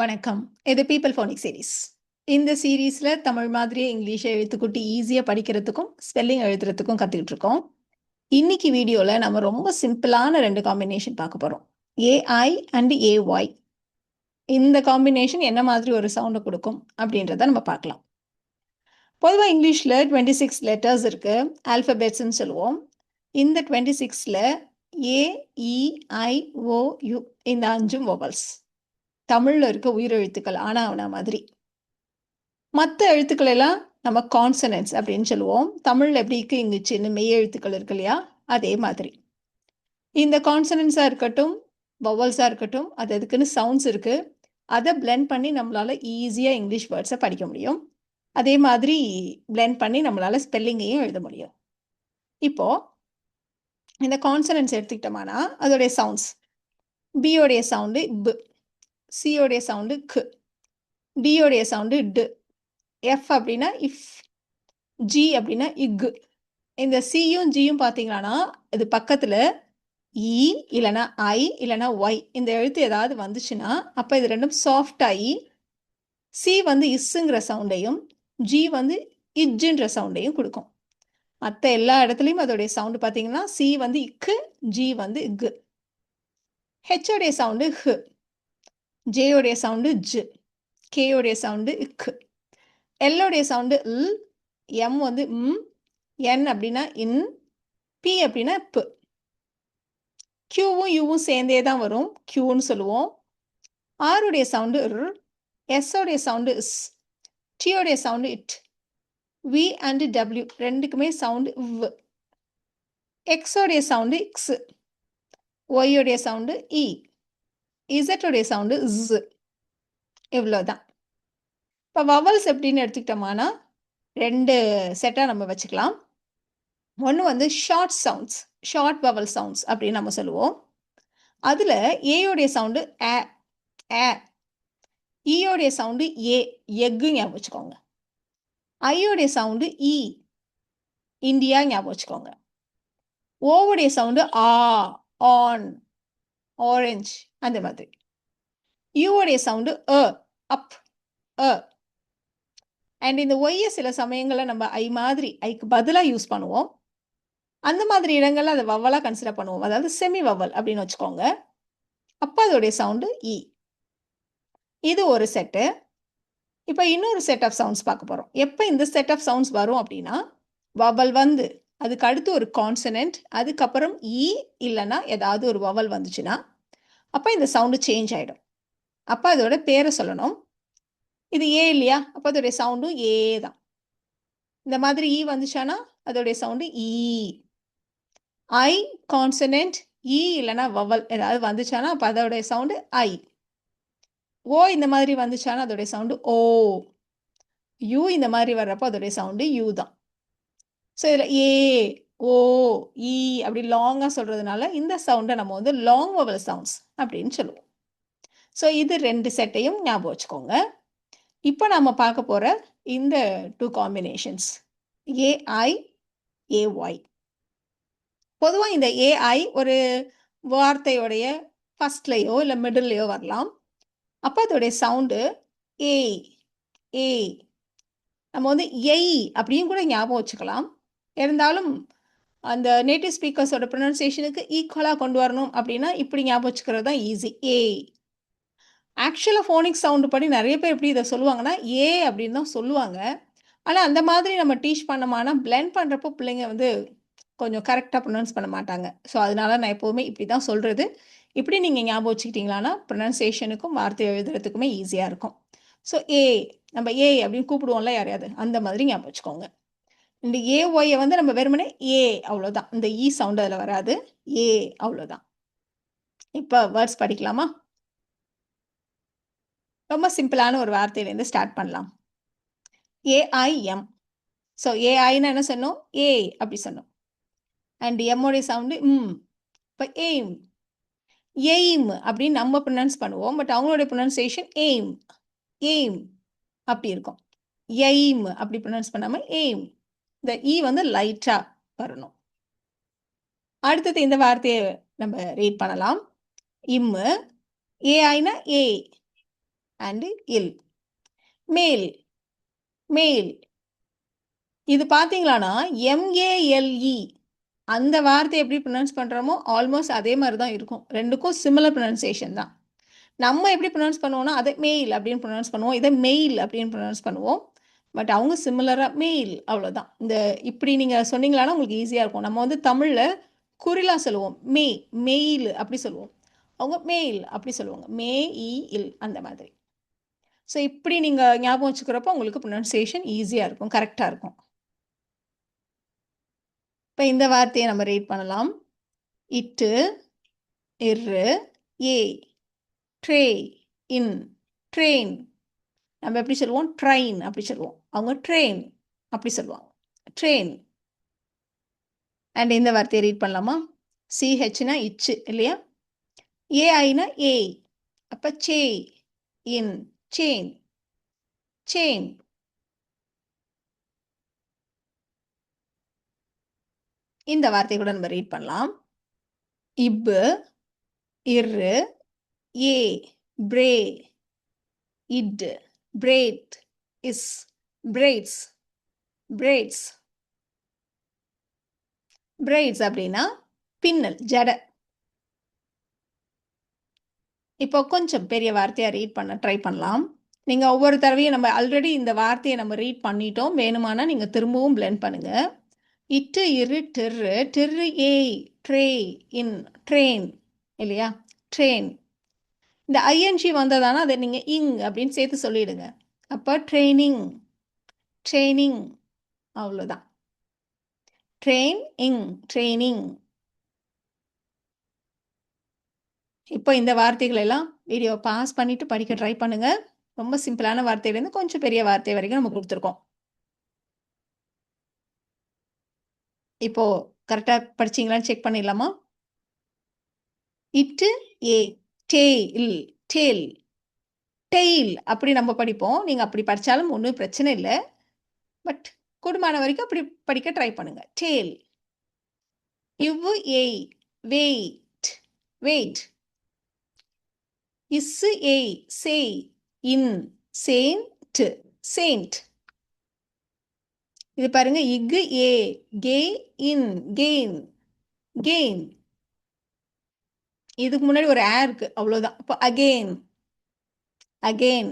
வணக்கம். இது people phonic series இந்த சீரீஸில் தமிழ் மாதிரியே இங்கிலீஷை எழுத்துக்கூட்டி ஈஸியாக படிக்கிறதுக்கும் ஸ்பெல்லிங் எழுதுறதுக்கும் கற்றுக்கிட்டு இருக்கோம். இன்னைக்கு வீடியோவில் நம்ம ரொம்ப சிம்பிளான ரெண்டு காம்பினேஷன் பார்க்க போகிறோம் ஏஐ அண்ட் ஏஒய் இந்த காம்பினேஷன் என்ன மாதிரி ஒரு சவுண்டை கொடுக்கும் அப்படின்றத நம்ம பார்க்கலாம். பொதுவாக இங்கிலீஷில் டுவெண்ட்டி சிக்ஸ் லெட்டர்ஸ் இருக்குது ஆல்ஃபபெட்ஸ்ன்னு சொல்லுவோம். இந்த டுவெண்ட்டி சிக்ஸில் ஏஇஐஓயு இந்த அஞ்சும் வொவல்ஸ் தமிழில் இருக்க உயிரெழுத்துக்கள் ஆனா அவனா மாதிரி. மற்ற எழுத்துக்கள் எல்லாம் நம்ம கான்சனன்ஸ் அப்படின்னு சொல்லுவோம். தமிழில் எப்படி இருக்கு இங்கு சின்ன மெய் எழுத்துக்கள் இருக்கு இல்லையா? அதே மாதிரி. இந்த கான்சனன்ஸாக இருக்கட்டும் வவல்ஸாக இருக்கட்டும் அது அதுக்குன்னு சவுண்ட்ஸ் இருக்கு. அதை பிளெண்ட் பண்ணி நம்மளால ஈஸியாக இங்கிலீஷ் வேர்ட்ஸை படிக்க முடியும். அதே மாதிரி பிளெண்ட் பண்ணி நம்மளால ஸ்பெல்லிங்கையும் எழுத முடியும். இப்போ இந்த கான்சனன்ஸ் எடுத்துக்கிட்டோம்னா அதோடைய சவுண்ட்ஸ் பியோடைய சவுண்டு பு சியோடைய சவுண்டு கு டியோடைய சவுண்டு டு. எஃப் அப்படின்னா இஃப் ஜி அப்படின்னா இக்கு இந்த சியும் ஜியும் பார்த்தீங்கன்னா இது பக்கத்தில் இ e இல்லைனா ஐ இல்லைனா ஒய் இந்த எழுத்து ஏதாவது வந்துச்சுன்னா அப்போ இது ரெண்டும் சாஃப்டாகி சி வந்து இஸ்ஸுங்கிற சவுண்டையும் ஜி வந்து இஜ்ஜுன்ற சவுண்டையும் கொடுக்கும். மற்ற எல்லா இடத்துலையும் அதோடைய சவுண்டு பார்த்தீங்கன்னா சி வந்து இக்கு ஜி வந்து இக்கு ஹெச்சோடைய சவுண்டு ஹு ஜேயோடைய சவுண்டு ஜு கேயோடைய சவுண்டு இக்கு எல்லோடைய சவுண்டு இல் எம் வந்து ம் என் அப்படின்னா இன் பி அப்படின்னா பு. கியூவும் யூவும் சேர்ந்தே தான் வரும். கியூன்னு சொல்லுவோம். ஆருடைய சவுண்டு ர் எஸ்ஸோடைய சவுண்டு இஸ் டியோடைய சவுண்டு இட் வி அண்ட் டபிள்யூ ரெண்டுக்குமே சவுண்டு வ் எக்ஸோடைய சவுண்டு இக்ஸ் ஒய்யோடைய சவுண்டு இ இசட்டுடைய சவுண்டு இஸ் இவ்வளோதான் இப்போ வவல்ஸ் எப்படின்னு எடுத்துக்கிட்டோம்னா ரெண்டு செட்டாக நம்ம வச்சுக்கலாம். ஒன்று வந்து short sounds short vowel sounds அப்படின்னு நம்ம சொல்லுவோம். அதில் ஏயோடைய சவுண்டு ஏ ஏ ஈயோடைய சவுண்டு ஏ எக்கு ஞாபகம் வச்சுக்கோங்க. ஐயோடைய சவுண்டு இ இந்தியா ஞாபகம் வச்சுக்கோங்க. ஓவுடைய சவுண்டு ஆ ஆன் ஆரஞ்ச் அந்த மாதிரி. யூவோடைய sound a up a. And இந்த ஒய்யை சில சமயங்களில் நம்ம ஐ மாதிரி ஐக்கு பதிலாக யூஸ் பண்ணுவோம். அந்த மாதிரி இடங்களில் அதை வவ்வலாக கன்சிடர் பண்ணுவோம். அதாவது செமி வவ்வல் அப்படின்னு வச்சுக்கோங்க. அப்போ அதோடைய சவுண்டு இ e. இது ஒரு செட்டு இப்போ இன்னொரு செட் ஆஃப் சவுண்ட்ஸ் பார்க்க போகிறோம் எப்போ இந்த செட் ஆஃப் சவுண்ட்ஸ் வரும் அப்படின்னா வவல் வந்து அதுக்கு அடுத்து ஒரு கான்சனன்ட் அதுக்கப்புறம் இ இல்லைன்னா ஏதாவது ஒரு வவல் வந்துச்சுன்னா அப்போ இந்த சவுண்டு சேஞ்ச் ஆகிடும் அப்போ அதோட பேரை சொல்லணும். இது ஏ இல்லையா? அப்போ அதோடைய சவுண்டும் ஏ தான். இந்த மாதிரி இ வந்துச்சானா? அதோடைய சவுண்டு இ ஐ கான்சனன்ட் இ இல்லைன்னா வவல் ஏதாவது வந்துச்சானா? அப்போ அதோடைய சவுண்டு ஐ ஓ இந்த மாதிரி வந்துச்சானா? அதோடைய சவுண்டு ஓ யூ இந்த மாதிரி வர்றப்போ அதோடைய சவுண்டு யூ தான். ஸோ இதில் ஏ ஓ இ அப்படி லாங்காக சொல்கிறதுனால இந்த சவுண்டை நம்ம வந்து லாங் வவல் சவுண்ட்ஸ் அப்படின்னு சொல்லுவோம். ஸோ இது ரெண்டு செட்டையும் ஞாபகம் வச்சுக்கோங்க. இப்போ நம்ம பார்க்க போகிற இந்த டூ காம்பினேஷன்ஸ் ஏஐ ஏஒய் பொதுவாக இந்த ஏஐ ஒரு வார்த்தையோடைய ஃபஸ்ட்லேயோ இல்லை மிடில்லையோ வரலாம். அப்போ அதோடைய சவுண்டு ஏ ஏ நம்ம வந்து எய் அப்படின்னு கூட ஞாபகம் வச்சுக்கலாம். இருந்தாலும் அந்த நேட்டிவ் ஸ்பீக்கர்ஸோட ப்ரொனன்சியேஷனுக்கு ஈக்குவலாக கொண்டு வரணும் அப்படின்னா இப்படி ஞாபகம் வச்சுக்கிறது தான் ஈஸி ஏ ஆக்சுவலாக ஃபோனிக் சவுண்டு படி நிறைய பேர் எப்படி இதை சொல்லுவாங்கன்னா ஏ அப்படின்னு தான் சொல்லுவாங்க. ஆனால் அந்த மாதிரி நம்ம டீச் பண்ணோமானா பிளெண்ட் பண்ணுறப்போ பிள்ளைங்க வந்து கொஞ்சம் கரெக்டாக ப்ரொனவுன்ஸ் பண்ண மாட்டாங்க. ஸோ அதனால நான் எப்போவுமே இப்படி தான் சொல்கிறது இப்படி நீங்கள் ஞாபகம் வச்சுக்கிட்டீங்களான்னா ப்ரொனன்சியேஷனுக்கும் வார்த்தை எழுதுறதுக்குமே ஈஸியாக இருக்கும். ஸோ ஏ நம்ம ஏ அப்படின்னு கூப்பிடுவோம்ல யாரையாவது அந்த மாதிரி ஞாபகம் வச்சுக்கோங்க. இந்த ஏ ஒய்யை வந்து நம்ம வெறுமனே ஏ அவ்வளோதான் இந்த இ சவுண்ட் அதில் வராது. ஏ அவ்வளோதான் இப்போ வேர்ட்ஸ் படிக்கலாமா? ரொம்ப சிம்பிளான ஒரு வார்த்தையிலேருந்து ஸ்டார்ட் பண்ணலாம். ஏஐஎம் ஸோ ஏஐன்னு என்ன சொன்னோம்? ஏ அப்படி சொன்னோம். அண்ட் எம்மோடைய சவுண்டு ம் இப்போ எய்ம் எய்ம் அப்படின்னு நம்ம ப்ரொனன்ஸ் பண்ணுவோம். பட் அவங்களுடைய ப்ரொனன்சியேஷன் எய்ம் எய்ம் அப்படி இருக்கும். எய்ம் அப்படி ப்ரொனன்ஸ் பண்ணாமல் எய்ம் இந்த இ வந்து லைட்டாக வரணும். அடுத்தது இந்த வார்த்தையை நம்ம ரீட் பண்ணலாம். இம்மு ஏஐனா ஏ அண்டு இல். மேல் மேல். இது பார்த்தீங்களான்னா எம்ஏஎல்இ அந்த வார்த்தை எப்படி ப்ரொனவுன்ஸ் பண்ணுறோமோ ஆல்மோஸ்ட் அதே மாதிரி தான் இருக்கும். ரெண்டுக்கும் சிமிலர் ப்ரொனன்சியேஷன் தான். நம்ம எப்படி ப்ரொனவுன்ஸ் பண்ணுவோம்னா அதை மெயில் அப்படின்னு ப்ரொனவுன்ஸ் பண்ணுவோம் இதை மெயில் அப்படின்னு ப்ரொனவுன்ஸ் பண்ணுவோம். பட் அவங்க சிமிலராக மெயில் அவ்வளோதான் இந்த இப்படி நீங்கள் சொன்னீங்களான்னா உங்களுக்கு ஈஸியாக இருக்கும். நம்ம வந்து தமிழில் குரிலாக சொல்லுவோம். மே மெயில் அப்படி சொல்லுவோம். அவங்க மெயில் அப்படி சொல்லுவாங்க. மே e, இ இல் அந்த மாதிரி. ஸோ இப்படி நீங்கள் ஞாபகம் வச்சுக்கிறப்போ உங்களுக்கு ப்ரொனன்சியேஷன் ஈஸியாக இருக்கும். கரெக்டாக இருக்கும். இப்போ இந்த வார்த்தையை நம்ம ரீட் பண்ணலாம். இட்டு இரு ஏ ட்ரே இன் ட்ரெயின் நம்ம எப்படி சொல்லுவோம்? ட்ரெயின் அப்படி சொல்லுவோம். அவங்க ட்ரெயின் அப்படி சொல்லுவாங்க. ட்ரெயின் அண்ட் இந்த வார்த்தையை ரீட் பண்ணலாமா? சிஹெச்னா இச்சு இல்லையா? ஏஐனா ஏய் அப்போ சே இன் செயின் செயின் இந்த வார்த்தை கூட நம்ம ரீட் பண்ணலாம். இப்பு இரு ஏ பிரே இட் பிரேட் இஸ். Braids. Braids. Braids அப்படின்னா பின்னல் ஜட. இப்போ கொஞ்சம் பெரிய வார்த்தையாக ரீட் பண்ண ட்ரை பண்ணலாம். நீங்கள் ஒவ்வொரு தடவையும் நம்ம ஆல்ரெடி இந்த வார்த்தையை நம்ம ரீட் பண்ணிட்டோம். வேணுமானா நீங்கள் திரும்பவும் பிளெண்ட் பண்ணுங்கள் இட்டு இரு டிர்ரு டிர்ரு ஏய் ட்ரே இன் ட்ரெயின் இல்லையா? ட்ரெயின் இந்த ஐஎன்ஜி வந்ததானா அதை நீங்கள் இங் அப்படின்னு சேர்த்து சொல்லிடுங்க. அப்போ ட்ரெயினிங். ட்ரைனிங் அவ்வளோதான் ட்ரெயின் இங் ட்ரைனிங் இப்போ இந்த வார்த்தைகள் எல்லாம் வீடியோ பாஸ் பண்ணிட்டு படிக்க ட்ரை பண்ணுங்க. ரொம்ப சிம்பிளான வார்த்தையிலேருந்து கொஞ்சம் பெரிய வார்த்தை வரைக்கும் நம்ம கொடுத்துருக்கோம். இப்போ கரெக்டாக படிச்சீங்களான்னு செக் பண்ணிடலாமா? இட்டு ஏ டேல் டேல் டெய்ல் அப்படி நம்ம படிப்போம். நீங்கள் அப்படி படித்தாலும் ஒன்றும் பிரச்சனை இல்லை. பட் கூடுமான வரைக்கும் அப்படி படிக்க ட்ரை பண்ணுங்க. டேல் இவ்வு ஏய். வெயிட் வெயிட் இஸ்ஸு ஏய். சேய் இன். சேண்ட் சேண்ட் இது பாருங்க இக்கு ஏ. கே இன் கெயின் கெயின் இதுக்கு முன்னாடி ஒரு ஏ இருக்கு அவ்வளோதான் இப்போ அகெயின் அகெயின்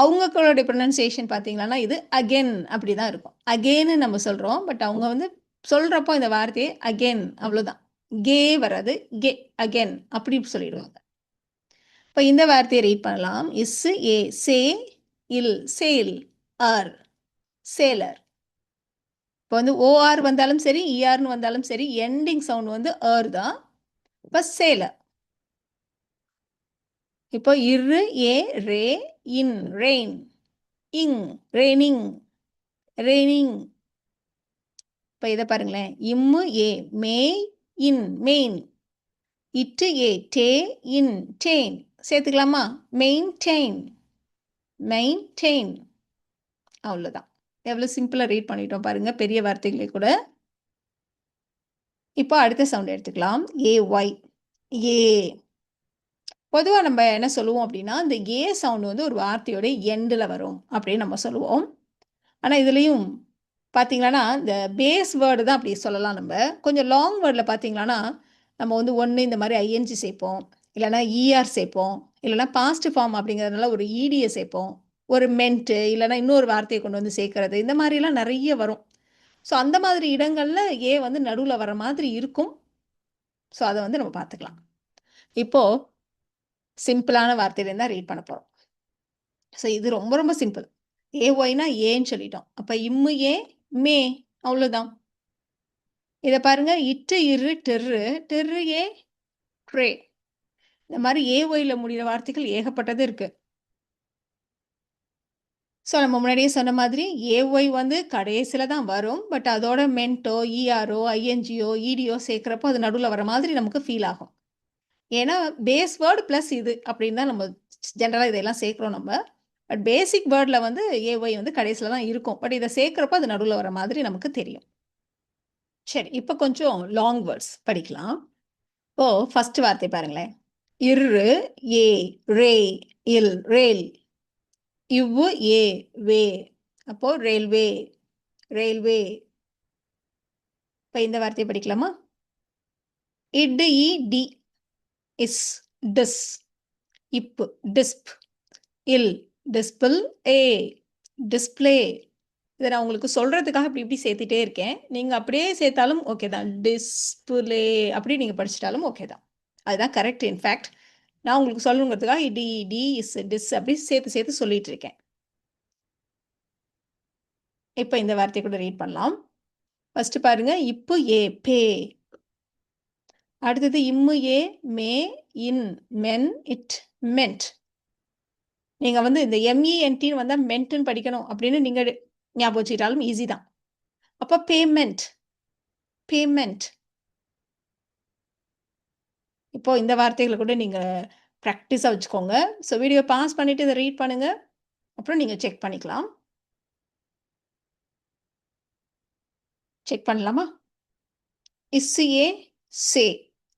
அவங்களுடைய ப்ரொனன்சியேஷன் பார்த்தீங்கன்னா இது அகென் அப்படி தான் இருக்கும் அகென்னு நம்ம சொல்கிறோம் பட் அவங்க வந்து சொல்கிறப்போ இந்த வார்த்தையை அகென் அவ்வளோதான் கே வராது கே அகென் அப்படி சொல்லிடுவாங்க. இப்போ இந்த வார்த்தையை ரீட் பண்ணலாம். இஸ் ஏ சே இல் சேல் ஆர் சேலர் இப்போ வந்து ஓஆர் வந்தாலும் சரி இஆர்னு வந்தாலும் சரி எண்டிங் சவுண்ட் வந்து ஆர் தான். இப்போ சேலர் இப்போ இரு ஏ ரே இன் ரெயின் இங் ரெய்னிங் ரெய்னிங் இப்போ இதை பாருங்களேன். இம்மு ஏ மே இன் மெயின். இட்டு ஏ டே இன் டெயின் சேர்த்துக்கலாமா? மெயின்டெயின். மெயின்டெயின். அவ்வளோதான் எவ்வளோ சிம்பிளாக ரீட் பண்ணிட்டோம் பாருங்கள் பெரிய வார்த்தைகளே கூட. இப்போ அடுத்த சவுண்ட் எடுத்துக்கலாம். ஏ ஒய் ஏ பொதுவாக நம்ம என்ன சொல்லுவோம் அப்படின்னா இந்த ஏ சவுண்ட் வந்து ஒரு வார்த்தையோட எண்டில் வரும் அப்படின்னு நம்ம சொல்லுவோம். ஆனால் இதுலேயும் பார்த்தீங்கன்னா இந்த பேஸ் வேர்டு தான் அப்படி சொல்லலாம் நம்ம. கொஞ்சம் லாங் வேர்டில் பார்த்தீங்கன்னா நம்ம வந்து ஒன்று இந்த மாதிரி ஐஎன்ஜி சேர்ப்போம். இல்லைனா இஆர் er சேர்ப்போம். இல்லைனா பாஸ்ட் ஃபார்ம் அப்படிங்கிறதுனால ஒரு இடியை சேர்ப்போம். ஒரு மென்ட்டு இல்லைனா இன்னொரு வார்த்தையை கொண்டு வந்து சேர்க்கறது. இந்த மாதிரிலாம் நிறைய வரும். ஸோ அந்த மாதிரி இடங்களில் ஏ வந்து நடுவில் வர மாதிரி இருக்கும். ஸோ அதை வந்து நம்ம பார்த்துக்கலாம். இப்போது சிம்பிளான வார்த்தையிலேருந்து தான் ரீட் பண்ண போகிறோம் ஸோ இது ரொம்ப ரொம்ப சிம்பிள். ஏ ஒய்னா ஏன்னு சொல்லிட்டோம். அப்போ இம்மு ஏ மே அவ்வளோதான் இதை பாருங்க. இட்டு இரு டெர்ரு. டெர்ரு ஏ ட்ரே. இந்த மாதிரி ஏ ஒய்ல முடிகிற வார்த்தைகள் ஏகப்பட்டது இருக்கு. ஸோ நம்ம முன்னாடியே சொன்ன மாதிரி ஏஒய் வந்து கடைசியில் தான் வரும். பட் அதோட மென்ட்டோ இஆர்ஓ ஐஎன்ஜிஓ இடிஓ சேர்க்குறப்போ அது நடுவில் வர மாதிரி நமக்கு ஃபீல் ஆகும். ஏன்னா பேஸ் வேர்டு ப்ளஸ் இது அப்படின்னு தான் நம்ம ஜென்ரலாக இதெல்லாம் சேர்க்குறோம் நம்ம. பட் பேசிக் வேர்டில் வந்து ஏஒய் வந்து கடைசியில் தான் இருக்கும். பட் இதை சேர்க்குறப்ப அது நடுவில் வர மாதிரி நமக்கு தெரியும். சரி இப்போ கொஞ்சம் லாங் வேர்ட்ஸ் படிக்கலாம். ஓ ஃபர்ஸ்ட் வார்த்தை பாருங்களேன். இரு ஏ ரே இல் ரேல். இவ்வு ஏ வே. அப்போ ரயில்வே ரயில்வே இப்போ இந்த வார்த்தையை படிக்கலாமா? It I T. இஸ் டிஸ் இப்பு டிஸ்ப் இல் டிஸ்பிள் ஏ டிஸ்பிளே இதை நான் உங்களுக்கு சொல்கிறதுக்காக இப்படி இப்படி சேர்த்துட்டே இருக்கேன். நீங்கள் அப்படியே சேர்த்தாலும் ஓகே தான். டிஸ்பிளே அப்படி நீங்கள் படிச்சிட்டாலும் ஓகே தான். அதுதான் கரெக்ட் இன்ஃபேக்ட் நான் உங்களுக்கு சொல்லணுங்கிறதுக்காக டி டி இஸ் டிஸ் அப்படி சேர்த்து சேர்த்து சொல்லிட்டு இருக்கேன். இப்போ இந்த வார்த்தையை கூட ரீட் பண்ணலாம். ஃபஸ்ட்டு பாருங்கள் இப்போ ஏ பே அடுத்தது இம்மு ஏ மே இன் மென் இட் மென்ட். நீங்க வந்து இந்த எம்இஎன்டின்னு வந்தா மென்ட்னு படிக்கணும் அப்படின்னு நீங்க ஞாபகம் வச்சுக்கிட்டாலும் ஈஸி தான். அப்போ பேமெண்ட் பேமெண்ட் இப்போ இந்த வார்த்தைகளை கூட நீங்க ப்ராக்டிஸாக வச்சுக்கோங்க. ஸோ வீடியோ பாஸ் பண்ணிட்டு இதை ரீட் பண்ணுங்க. அப்புறம் நீங்க செக் பண்ணிக்கலாம். செக் பண்ணலாமா? இஸ்ஸு ஏ சே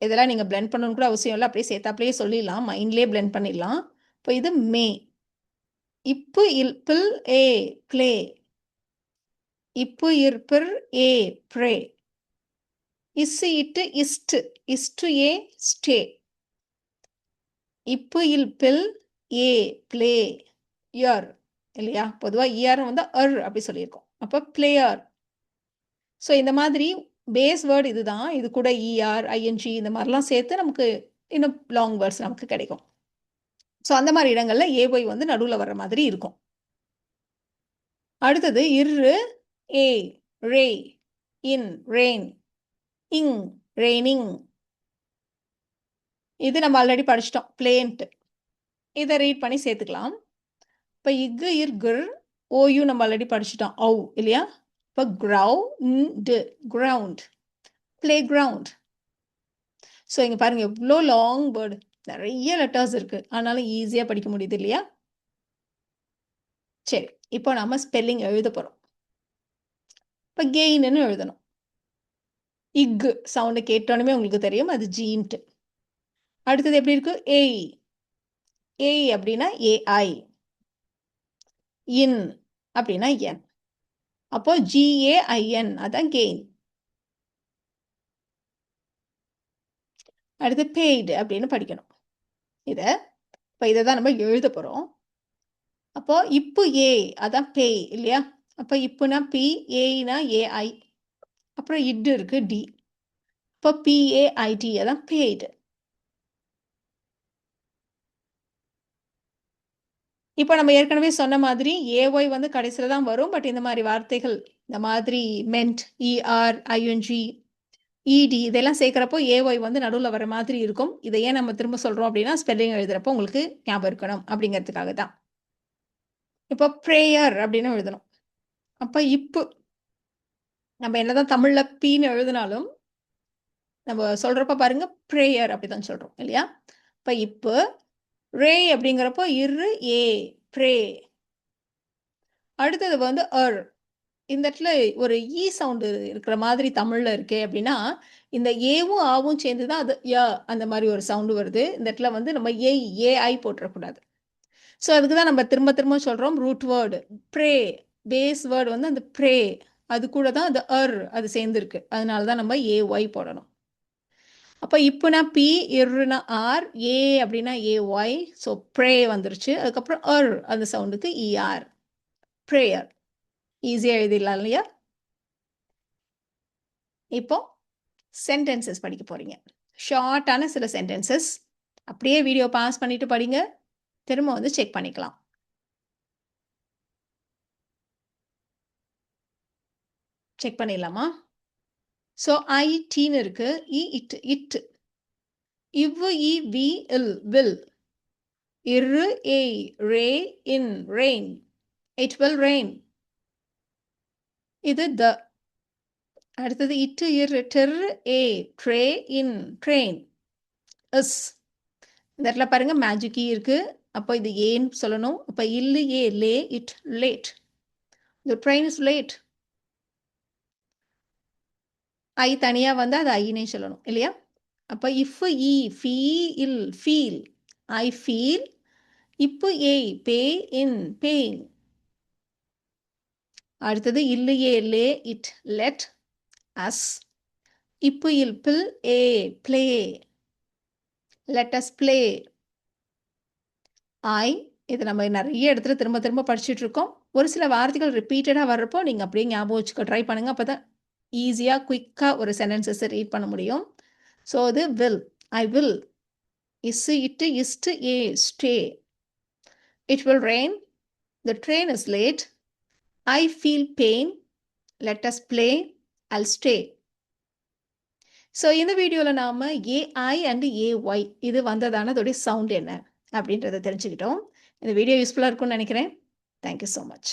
இதெல்லாம் நீங்கள் பிளெண்ட் பண்ணணும்னு கூட அவசியம் இல்லை. அப்படியே சேர்த்தாப்லேயே சொல்லிடலாம். மைண்ட்லேயே பிளெண்ட் பண்ணிடலாம். இப்போ இது மே இப்பு இல்பில் ஏ ப்ளே இப்பு இருப்பிர் ஏ ப்ரே இஸ்ஸு இட்டு இஸ்ட் இஸ்டு ஏ ஸ்டே இப்பு இல் பில் ஏ ப்ளே இயர் இல்லையா? பொதுவாக இயர் வந்து அர் அப்படி சொல்லியிருக்கோம். அப்போ பிளேயர் ஸோ இந்த மாதிரி பேஸ் வேர்டு இதுதான். இது கூட இஆர் ஐஎன்ஜி இந்த மாதிரிலாம் சேர்த்து நமக்கு இன்னும் லாங் வேர்ட்ஸ் நமக்கு கிடைக்கும். ஸோ அந்த மாதிரி இடங்கள்ல ஏஒய் வந்து நடுவில் வர்ற மாதிரி இருக்கும். அடுத்தது இரு ஏ ரே இன் ரெயின் இங் ரெய்னிங் இது நம்ம ஆல்ரெடி படிச்சிட்டோம். பிளேன்ட்டு இதை ரீட் பண்ணி சேர்த்துக்கலாம். இப்போ இக்கு இர்குர் ஓயு நம்ம ஆல்ரெடி படிச்சிட்டோம். ஔ இல்லையா? இப்போ ground ground play ground so இங்கே பாருங்க எவ்வளோ லாங் வேர்டு நிறைய லெட்டர்ஸ் இருக்கு. ஆனாலும் ஈஸியாக படிக்க முடியுது இல்லையா? சரி இப்போ நாம ஸ்பெல்லிங் எழுத போகிறோம் இப்போ கெயின்னு எழுதணும். இக் சவுண்டு கேட்டோன்னே உங்களுக்கு தெரியும். அது ஜீன்ட்டு அடுத்தது எப்படி இருக்கு? ஏய் ஏய் அப்படின்னா ஏஐ இன் அப்படின்னா என் அப்போ ஜிஏஐஎன் அதான் கெயின் அடுத்து பெய்டு அப்படின்னு படிக்கணும். இதை இப்போ இதை தான் நம்ம எழுத போகிறோம் அப்போ இப்போ ஏ அதான் பேய் இல்லையா? அப்போ இப்போனா பி ஏனா ஏஐ அப்புறம் இட்டு இருக்கு டி இப்போ பிஏஐடி அதான் பெய்டு இப்போ நம்ம ஏற்கனவே சொன்ன மாதிரி ஏஒய் வந்து கடைசியில் தான் வரும். பட் இந்த மாதிரி வார்த்தைகள் இந்த மாதிரி மென்ட் இஆர் ஐஎன்ஜி இடி இதெல்லாம் சேர்க்குறப்போ ஏஒய் வந்து நடுவில் வர மாதிரி இருக்கும். இதை ஏன் நம்ம திரும்ப சொல்கிறோம் அப்படின்னா ஸ்பெல்லிங் எழுதுறப்போ உங்களுக்கு ஞாபகம் இருக்கணும் அப்படிங்கிறதுக்காக தான். இப்போ ப்ரேயர் அப்படின்னு எழுதணும். அப்போ இப்போ நம்ம என்னதான் தமிழில் பீன்னு எழுதினாலும் நம்ம சொல்கிறப்ப பாருங்க ப்ரேயர் அப்படி தான் சொல்கிறோம் இல்லையா? இப்போ இப்போ ரே அப்படிங்கிறப்போ இரு ஏ ப்ரே. அடுத்தது வந்து அர். இந்த இடத்துல ஒரு ஈ சவுண்டு இருக்கிற மாதிரி தமிழில் இருக்கே அப்படின்னா இந்த ஏவும் ஆவும் சேர்ந்து தான் அது ய அந்த மாதிரி ஒரு சவுண்டு வருது. இந்த இடத்துல வந்து நம்ம ஏ ஏஐ போட்டுறக்கூடாது. ஸோ அதுக்கு தான் நம்ம திரும்ப திரும்ப சொல்கிறோம் root word pray. Base word வந்து அந்த ப்ரே. அது கூட தான் அந்த அர் அது சேர்ந்துருக்கு. அதனால தான் நம்ம ஏ ஒய் போடணும். அப்போ இப்போனா பி இர்னா ஆர் ஏ அப்படின்னா ஏ ஒய் ஸோ ப்ரே வந்துருச்சு. அதுக்கப்புறம் அர் அந்த சவுண்டுக்கு இஆர் ப்ரேயர் ஈஸியாக எழுதிடலாம் இல்லையா? இப்போ சென்டென்சஸ் படிக்க போகிறீங்க ஷார்ட்டான சில சென்டென்சஸ் அப்படியே வீடியோ பாஸ் பண்ணிட்டு படிங்க. திரும்ப வந்து செக் பண்ணிக்கலாம். செக் பண்ணிடலாமா? ஸோ ஐ டீன்னு இருக்கு. இ இட் இட் இவ்வு இ வி இல் வில். இரு ஏ ரே இன் ரெயின். இட் வில் ரெயின் இது த. அடுத்தது இட்டு இரு டெர் ஏ ட்ரே இன் ட்ரெயின். எஸ் இந்த இடத்துல பாருங்க மேஜிக் இருக்கு. அப்போ இது ஏன்னு சொல்லணும். அப்போ இல்லு ஏ லே it late. The train is late. I தனியாக வந்து அது ஐனே சொல்லணும் இல்லையா? அப்போ இஃப் இ ஃபீ இல் ஃபீல் ஐ ஃபீல் இப்பு ஏய் பே இன் பெயின் அடுத்தது இல்லையே லே இட் லெட் அஸ் இப்பு இல் பில் ஏ ப்ளே லெட் அஸ் ப்ளே ஐ இது நம்ம நிறைய இடத்துல திரும்ப திரும்ப படிச்சுட்டு இருக்கோம். ஒரு சில வார்த்தைகள் ரிப்பீட்டடாக வர்றப்போ நீங்கள் அப்படியே ஞாபகம் வச்சுக்க ட்ரை பண்ணுங்கள் அப்போ தான் ஈஸியாக குயிக்காக ஒரு சென்டென்சஸை ரீட் பண்ண முடியும். ஸோ அது வில் ஐ வில் இஸ் இட்டு இஸ்டு ஏ stay it will rain the train is late I feel pain let us play Al stay so இந்த வீடியோவில் நாம் ஏஐ அண்டு ஏஒய் இது வந்ததான அதோடைய சவுண்ட் என்ன அப்படின்றத தெரிஞ்சுக்கிட்டோம். இந்த வீடியோ யூஸ்ஃபுல்லாக இருக்கும்னு நினைக்கிறேன். Thank you so much